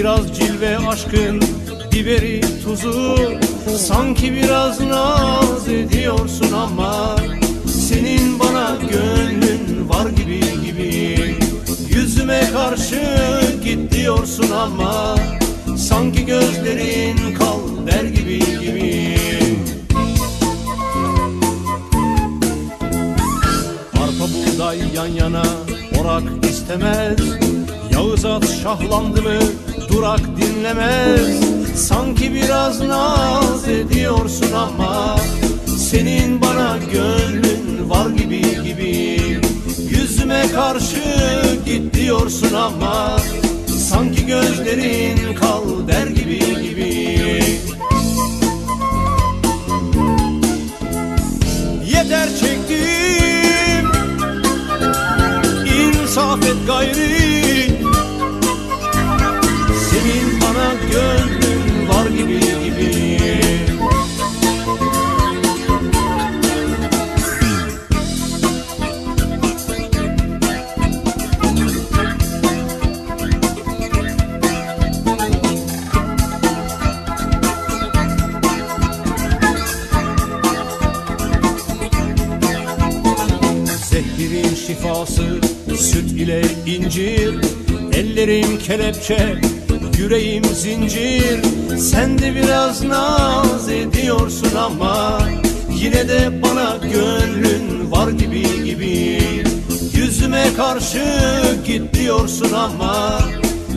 Biraz cilve aşkın biberi tuzu. Sanki biraz naz ediyorsun ama Senin bana gönlün var gibi gibi. Yüzüme karşı git diyorsun ama Sanki gözlerin kal der gibi gibi. Arpa buğday yan yana orak istemez Yağız at şahlandı mı durak dinlemez. Sanki biraz naz ediyorsun ama Senin bana gönlün var gibi gibi. Yüzüme karşı git diyorsun ama Sanki gözlerin kal der gibi gibi. Yeter çektim İnsaf et gayri Gönlün var gibi gibi. Zehrin şifası süt ile incir Ellerim kelepçe, yüreğim zincir. Sen de biraz naz ediyorsun ama Yine de bana gönlün var gibi gibi. Yüzüme karşı git diyorsun ama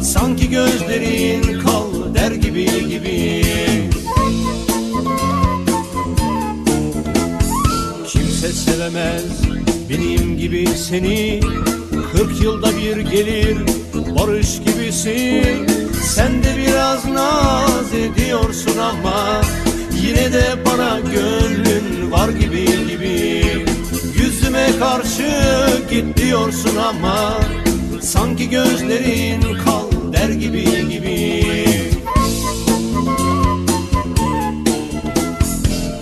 Sanki gözlerin kal der gibi gibi. Kimse sevemez benim gibi seni. Kırk yılda bir gelir barış gibisin Sen de biraz naz ediyorsun ama Yine de bana gönlün var gibi gibi. Yüzüme karşı git diyorsun ama Sanki gözlerin kal der gibi gibi.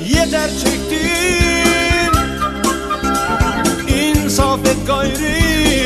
Yeter çektim İnsaf et gayri